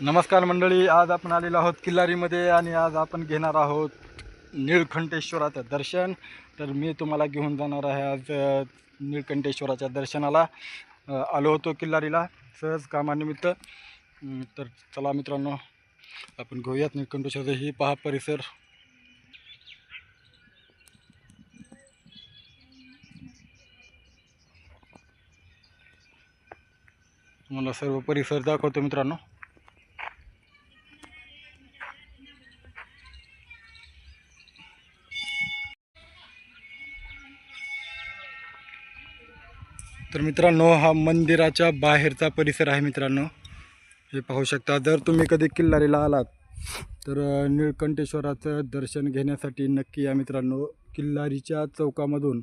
नमस्कार मंडळी आज आपण आलेलो आहोत किल्लारीमध्ये आणि आज आपण घेणार आहोत निळकंठेश्वराचं दर्शन. तर मी तुम्हाला घेऊन जाणार आहे आज निळकंठेश्वराच्या दर्शनाला. आलो होतो किल्लारीला सहज कामानिमित्त. तर चला मित्रांनो आपण घेऊयात निळकंठेश्वराचं ही पहा परिसर. तुम्हाला सर्व परिसर दाखवतो मित्रांनो. तर मित्रांनो हा मंदिराच्या बाहेरचा परिसर आहे मित्रांनो. हे पाहू शकता. जर तुम्ही कधी किल्लारीला आलात तर निळकंठेश्वराचं दर्शन घेण्यासाठी नक्की या मित्रांनो. किल्लारीच्या चौकामधून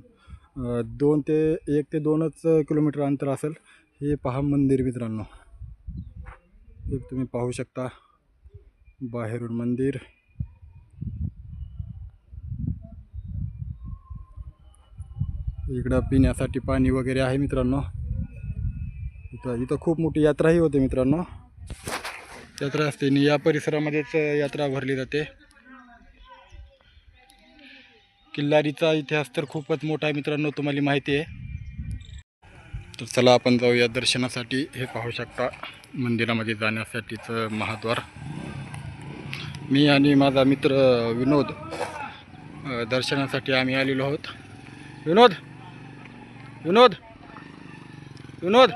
दोन ते एक ते दोनच किलोमीटर अंतर असेल. हे पहा मंदिर मित्रांनो. हे तुम्ही पाहू शकता. बाहेरून मंदिर. इकडं पिण्यासाठी पाणी वगैरे आहे मित्रांनो. इथं इथं खूप मोठी यात्राही होते मित्रांनो. यात्रा असते आणि या परिसरामध्येच यात्रा भरली जाते. किल्लारीचा इतिहास तर खूपच मोठा आहे मित्रांनो तुम्हाला माहिती आहे. तर चला आपण जाऊया दर्शनासाठी. हे पाहू शकता मंदिरामध्ये जाण्यासाठीचं महाद्वार. मी आणि माझा मित्र विनोद दर्शनासाठी आम्ही आलेलो आहोत. विनोद! विनोद. विनोद.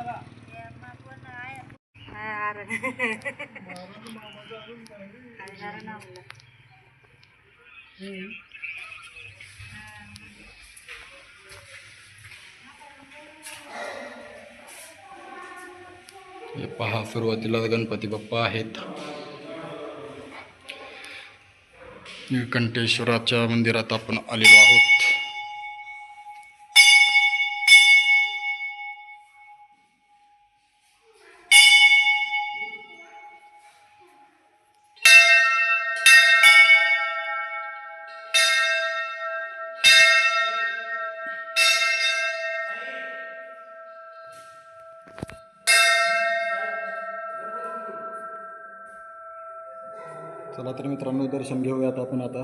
हे पहा सुरुवातीला गणपती बाप्पा आहेत. कंटेश्वराच्या मंदिरात आपण आलेलो आहोत. दर्शन घेऊयात आपण आता.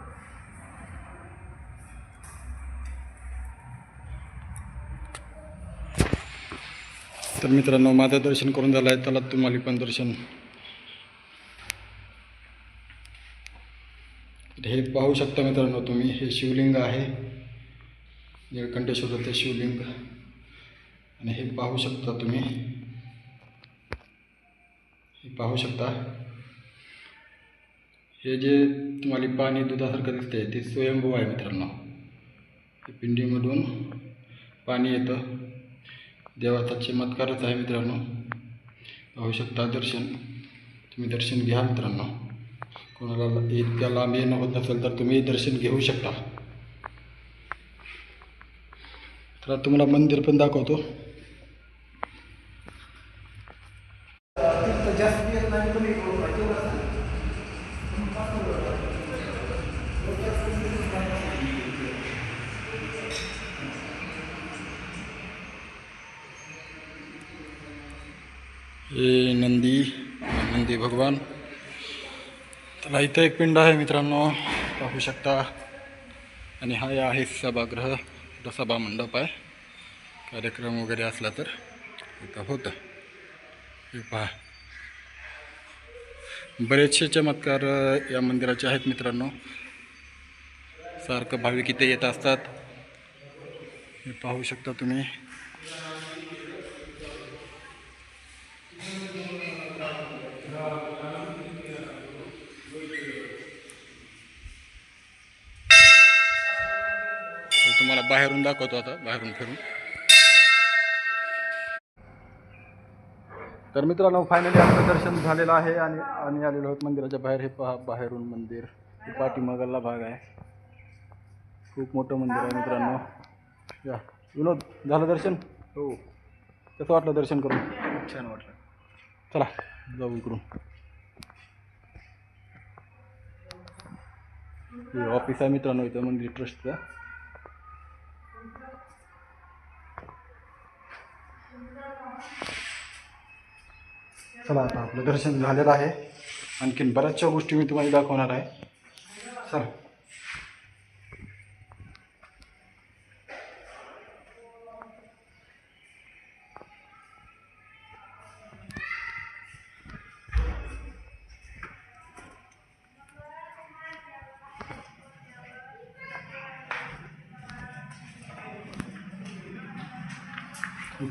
तर मित्रांनो माझं दर्शन करून झालं आहे त्याला तुम्हाला पण दर्शन. हे पाहू शकता मित्रांनो तुम्ही हे शिवलिंग आहे. निळकंठेश्वराचं शिवलिंग. आणि हे पाहू शकता तुम्ही. हे पाहू शकता. हे जे तुम्हाला पाणी दुधासारखं दिसते ते स्वयंभू आहे मित्रांनो. हे पिंडीमधून पाणी येतं. देवाचा चमत्कारच आहे मित्रांनो. पाहू शकता दर्शन. तुम्ही दर्शन घ्या मित्रांनो. कोणाला इतक्या लांब येणं होत नसेल तर तुम्ही दर्शन घेऊ शकता. तर तुम्हाला मंदिर पण दाखवतो. हे नंदी नंदी भगवान. त्याला इथं एक पिंड आहे मित्रांनो. पाहू शकता. आणि हा या आहे सभागृह सभा मंडप आहे. कार्यक्रम वगैरे असला तर इथं होतं. हे पहा. बरेचसे चमत्कार या मंदिराचे आहेत मित्रांनो. सारखं भाविक इथे येत असतात. हे पाहू शकता तुम्ही. तुम्हाला बाहेरून दाखवतो आता बाहेरून फिरून. तर मित्रांनो फायनली आपलं दर्शन झालेलं आहे आणि आम्ही आलेलो आहोत मंदिराच्या बाहेर. हे पहा बाहेरून मंदिर. हे पाठीमागला भाग आहे. खूप मोठं मंदिर आहे मित्रांनो. या. विनोद झालं दर्शन? हो. कसं वाटलं दर्शन करून? खूप छान वाटलं. चला जाऊ इकडून. हे ऑफिस आहे मित्रांनो इथं मंदिर ट्रस्टचं चला आता आपलं दर्शन झालेलं आहे. आणखीन बऱ्याचशा गोष्टी मी तुम्हाला दाखवणार आहे. चला.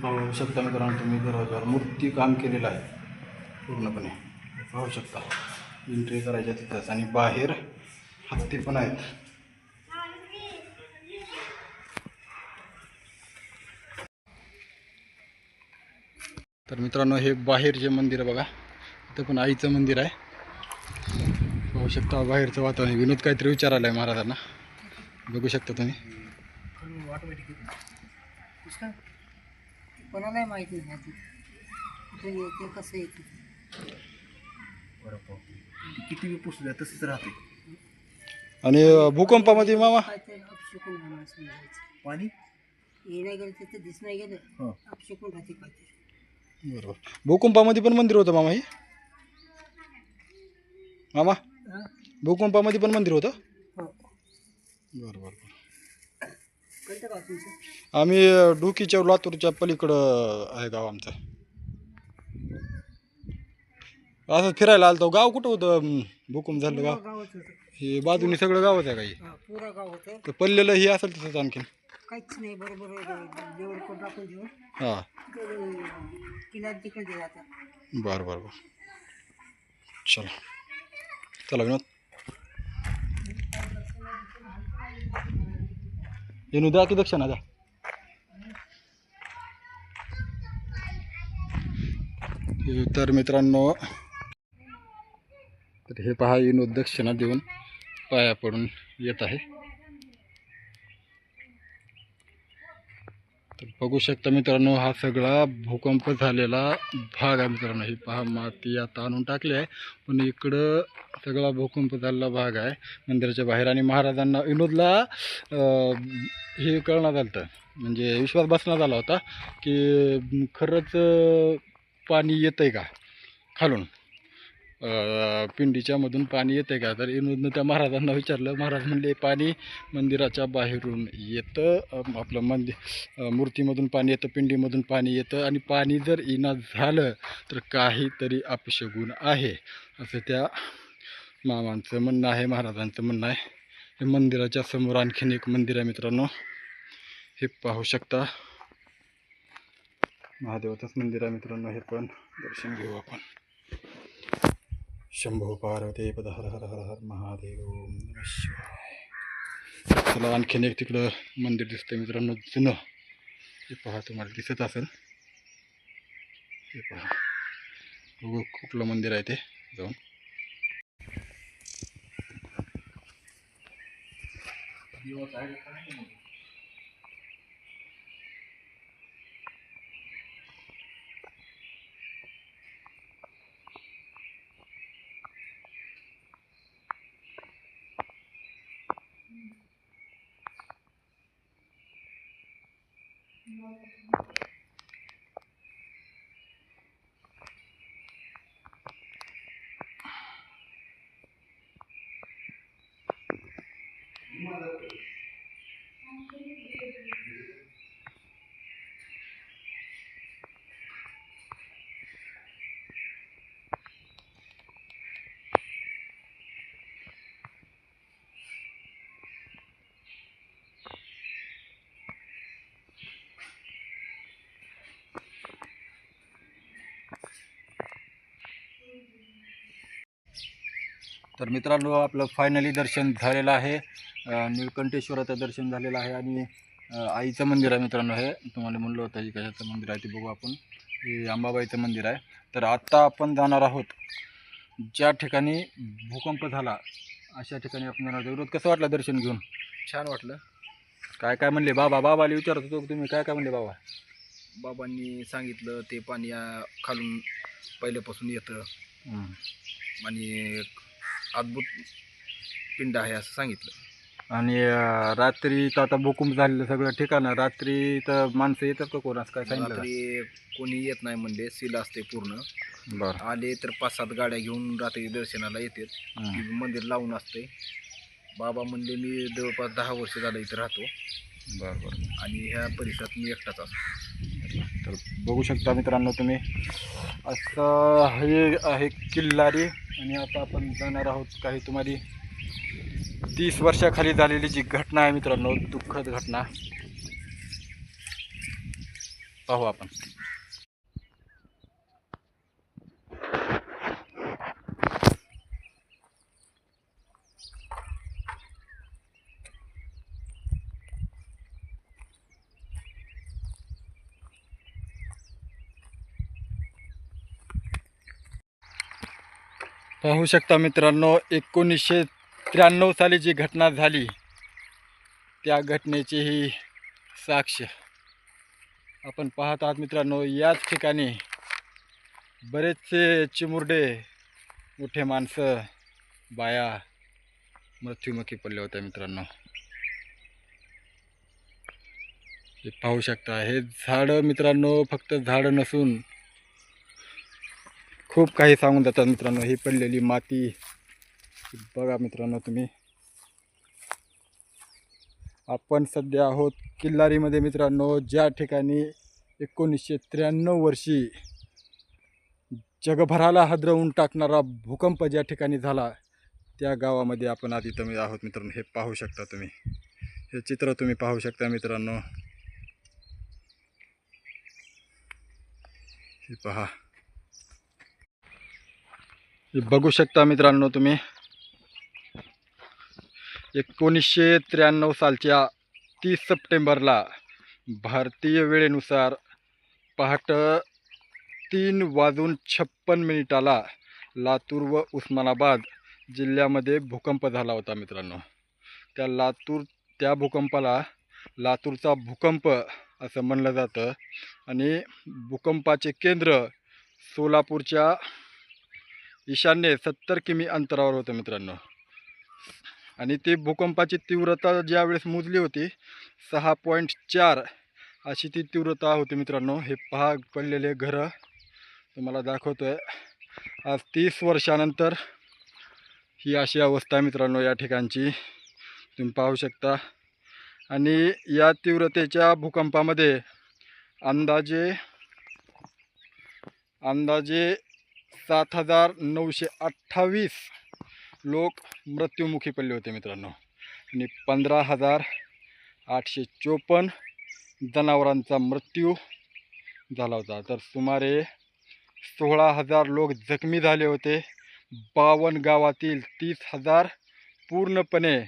पाहू शकता मित्रांनो तुम्ही दरवाजावर मूर्ती काम केलेलं आहे. पूर्णपणे पाहू शकता. एंट्री करायच्या तिथंच. आणि बाहेर हत्ती पण आहेत. तर मित्रांनो हे बाहेर जे मंदिर आहे बघा. इथं पण आईचं मंदिर आहे. पाहू शकता बाहेरचं वातावरण. विनोद काहीतरी विचारायला आहे महाराजांना. बघू शकता तुम्ही. कोणालाही नाही कसं येते? किती तसंच राहते आणि भूकंपामध्ये मामा? पाणी? ये नाही गेलं तिथं दिस नाही गेलं. हं. अपशकून राहते काय ते बरोबर. भूकंपामध्ये पण मंदिर होतं मामा हे? मामा? हं? भूकंपामध्ये पण मंदिर होतं? हो. बरं बरं कोणतं गाव तुमचं आम्ही अं, डुकीच्या लातूरच्या पलीकडं आहे गाव आमचं. असं फिरायला आलतो. गाव कुठं होतं? भूकंप झालं गाव गावच होतं हे बाजूनी सगळं गावच आहे काही हा, पुरा गाव होतं. तर पडलेलं हे असेल तसंच आणखीन. काहीच नाही बरोबर जेवढं कोण टाकून देऊ हां. किल्ला तिकडे जातात बरं बरं बरं. चला. चला विनोद. येणू द्या की दक्षिणा द्या हे तर मित्रांनो तर हे पहा विनोद दक्षिणा देऊन पाया पडून येत आहे. तर बघू शकता मित्रांनो हा सगळा भूकंप झालेला भाग आहे मित्रांनो. ही पहा माती आता आणून टाकली आहे पण इकडं सगळा भूकंप झालेला भाग आहे. मंदिराच्या बाहेर आणि महाराजांना विनोदला हे कळण्यात आलं होतं. म्हणजे विश्वास बसण्यात आला होता की खरंच पाणी येतं आहे का? खालून. पिंडीच्यामधून पाणी येतं का? तर इमधून त्या महाराजांना विचारलं. महाराज म्हणले पाणी मंदिराच्या बाहेरून येतं. आपलं मंदिर मूर्तीमधून पाणी येतं पिंडीमधून पाणी येतं. आणि पाणी जर इना झालं तर काहीतरी अपशगुण आहे. असं त्या मामांचं म्हणणं आहे महाराजांचं म्हणणं आहे. हे मंदिराच्या समोर आणखीन एक मंदिर आहे मित्रांनो. हे पाहू शकता. महादेवाचंच मंदिर आहे मित्रांनो हे पण दर्शन घेऊ आपण. शंभो पार्वते पद हर हर हर हर महादेव चला आणखीन एक तिकडं मंदिर दिसतंय मित्रांनो. जुनं. हे पहा तुम्हाला दिसत असेल. हे पहा. कुठलं मंदिर आहे ते जाऊन. आहे Mother. तर मित्रांनो आपलं फायनली दर्शन झालेलं आहे. निळकंठेश्वराचं दर्शन झालेलं आहे आणि आईचं मंदिर आहे मित्रांनो हे. तुम्हाला म्हणलं होतं की कशाचं मंदिर आहे ते बघू आपण. हे अंबाबाईचं मंदिर आहे. तर आत्ता आपण जाणार आहोत. ज्या ठिकाणी भूकंप झाला अशा ठिकाणी आपण जाणार आहोत. कसं वाटलं दर्शन घेऊन? छान वाटलं. काय काय म्हणले? बाबा बाबाला विचारत होतो तुम्ही. काय काय म्हणले बाबा? बाबांनी सांगितलं ते पाणी खालून पहिल्यापासून येतं. आणि अद्भुत पिंड आहे असं सांगितलं आणि अं, रात्री तर आता भूकंप झालेलं सगळं ठिकाण आहे. रात्री तर माणसं येतात का कोणास काय सांगितलं का? रात्री कोणी येत नाही म्हणजे सील असते पूर्ण बरं आले तर पाच सात गाड्या घेऊन रात्री दर्शनाला येतात. की मंदिर लावून असते बाबा म्हणले मी जवळपास दहा वर्ष झालं इथं राहतो बरं बरं. आणि ह्या परिसरात मी एकटाच असतो. तर बघू शकता मित्रांनो तुम्ही. असं हे आहे किल्लारी आणि आता आपण जाणार आहोत काही तुम्हाला तीस वर्षाखाली झालेली जी घटना आहे मित्रांनो दुःखद घटना. पाहू आपण. पाहू शकता मित्रांनो एकोणीसशे त्र्याण्णव साली जी घटना झाली त्या घटनेची ही साक्ष आपण पाहत आहात मित्रांनो. याच ठिकाणी बरेचसे चिमुरडे मोठे माणसं बाया मृत्युमुखी पडले होते मित्रांनो. हे पाहू शकता हे झाडं मित्रांनो फक्त झाडं नसून खूप काही सांगून जातात मित्रांनो. ही पडलेली माती. बघा मित्रांनो तुम्ही. आपण सध्या आहोत किल्लारीमध्ये मित्रांनो ज्या ठिकाणी एकोणीसशे त्र्याण्णव वर्षी जगभराला हादरवून टाकणारा भूकंप ज्या ठिकाणी झाला त्या गावामध्ये आपण आधी तुम्ही आहोत मित्रांनो. हे पाहू शकता तुम्ही. हे चित्र तुम्ही पाहू शकता मित्रांनो. हे पहा. बघू शकता मित्रांनो तुम्ही. एकोणीसशे त्र्याण्णव सालच्या तीस सप्टेंबरला भारतीय वेळेनुसार पहाट तीन वाजून छप्पन मिनिटाला लातूर व उस्मानाबाद जिल्ह्यामध्ये भूकंप झाला होता मित्रांनो. त्या लातूर त्या भूकंपाला लातूरचा भूकंप असं म्हणलं जातं. आणि भूकंपाचे केंद्र सोलापूरच्या ईशान्य सत्तर किमी अंतरावर होतं मित्रांनो. आणि ती भूकंपाची तीव्रता ज्यावेळेस मोजली होती सहा पॉईंट चार अशी ती तीव्रता होती मित्रांनो. हे पहा पडलेले घरं तुम्हाला दाखवतो आहे आज तीस वर्षानंतर ही अशी अवस्था आहे मित्रांनो या ठिकाणची. तुम्ही पाहू शकता. आणि या तीव्रतेच्या भूकंपामध्ये अंदाजे अंदाजे सात हजार नऊशे अठ्ठावीस लोक मृत्युमुखी पडले होते मित्रांनो. आणि पंधरा हजार आठशे चोपन्न जनावरांचा मृत्यू झाला होता. तर सुमारे सोळा हजार लोक जखमी झाले होते. बावन्न गावातील तीस हजार पूर्णपणे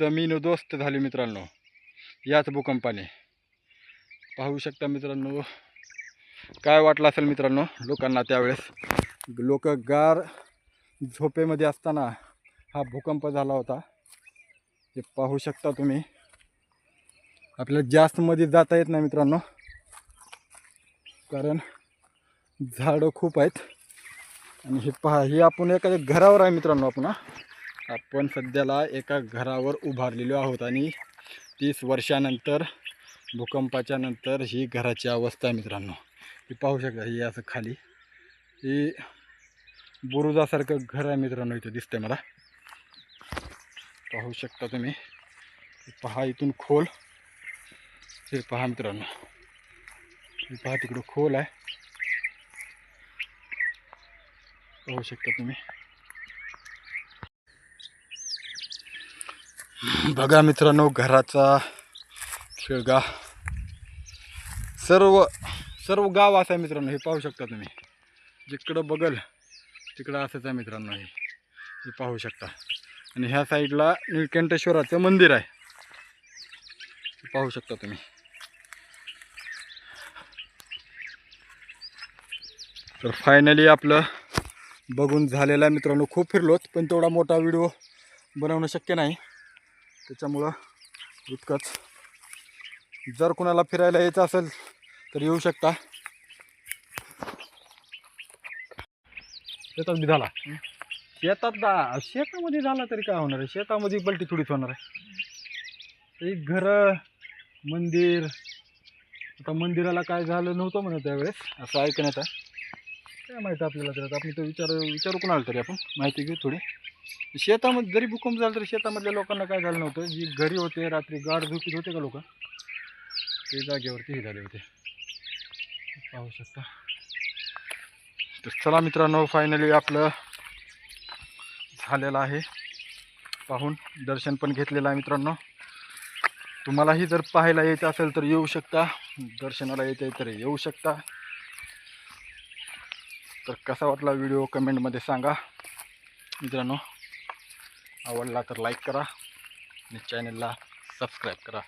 जमीनदोस्त झाले मित्रांनो. याच भूकंपाने. पाहू शकता मित्रांनो काय वाटलं असेल मित्रांनो लोकांना त्यावेळेस? लोक गार झोपेमध्ये असताना हा भूकंप झाला होता. हे पाहू शकता तुम्ही. आपल्याला जास्त मध्ये जाता येत नाही मित्रांनो. कारण झाडं खूप आहेत. आणि हे पहा हे आपण एखाद्या घरावर आहे मित्रांनो आपण आपण सध्याला एका घरावर उभारलेलो आहोत आणि तीस वर्षानंतर भूकंपाच्या नंतर ही घराची अवस्था आहे मित्रांनो. हे पाहू शकता हे असं खाली. ही बुरुजासारखं घर आहे मित्रांनो इथं दिसतंय मला. पाहू शकता तुम्ही. पहा इथून खोल. हे पहा मित्रांनो. हे पहा तिकडं खोल आहे. पाहू शकता तुम्ही. बघा मित्रांनो घराचा खेळगा. सर्व सर्व गाव असं आहे मित्रांनो हे पाहू शकता तुम्ही. जिकडं बघल तिकडं असंच आहे मित्रांनो हे. हे पाहू शकता. आणि ह्या साईडला निळकंठेश्वराचं मंदिर आहे. पाहू शकता तुम्ही. तर फायनली आपलं बघून झालेलं आहे मित्रांनो खूप फिरलोत पण तेवढा मोठा व्हिडिओ बनवणं शक्य नाही. त्याच्यामुळं इतकंच. जर कुणाला फिरायला यायचं असेल तर येऊ शकता. शेतात बी झाला. शेतात दा शेतामध्ये झाला तरी काय होणार आहे? शेतामध्ये बलटी थोडीच होणार आहे. एक घर मंदिर आता मंदिराला काय झालं नव्हतं म्हणत त्यावेळेस. असं ऐकण्यात आहे काय माहिती आपल्याला तर आपण तो विचार विचारू कोणाला तरी आपण. माहिती घेऊ थोडी. शेतामध्ये जरी भूकंप झाला तरी शेतामधल्या लोकांना काय झालं नव्हतं? जी घरी होते रात्री गाड झोपीत होते का लोक? ते जागेवरती हे झाले होते. पाहू शकता. तर चला मित्रांनो फायनली आपलं झालेलं आहे. पाहून दर्शन पण घेतलेलं आहे मित्रांनो. तुम्हालाही जर पाहायला यायचं असेल तर येऊ शकता. दर्शनाला यायचं आहे तर येऊ शकता. तर कसा वाटला व्हिडिओ कमेंटमध्ये सांगा. मित्रांनो आवडला तर लाईक करा आणि चॅनलला सबस्क्राईब करा.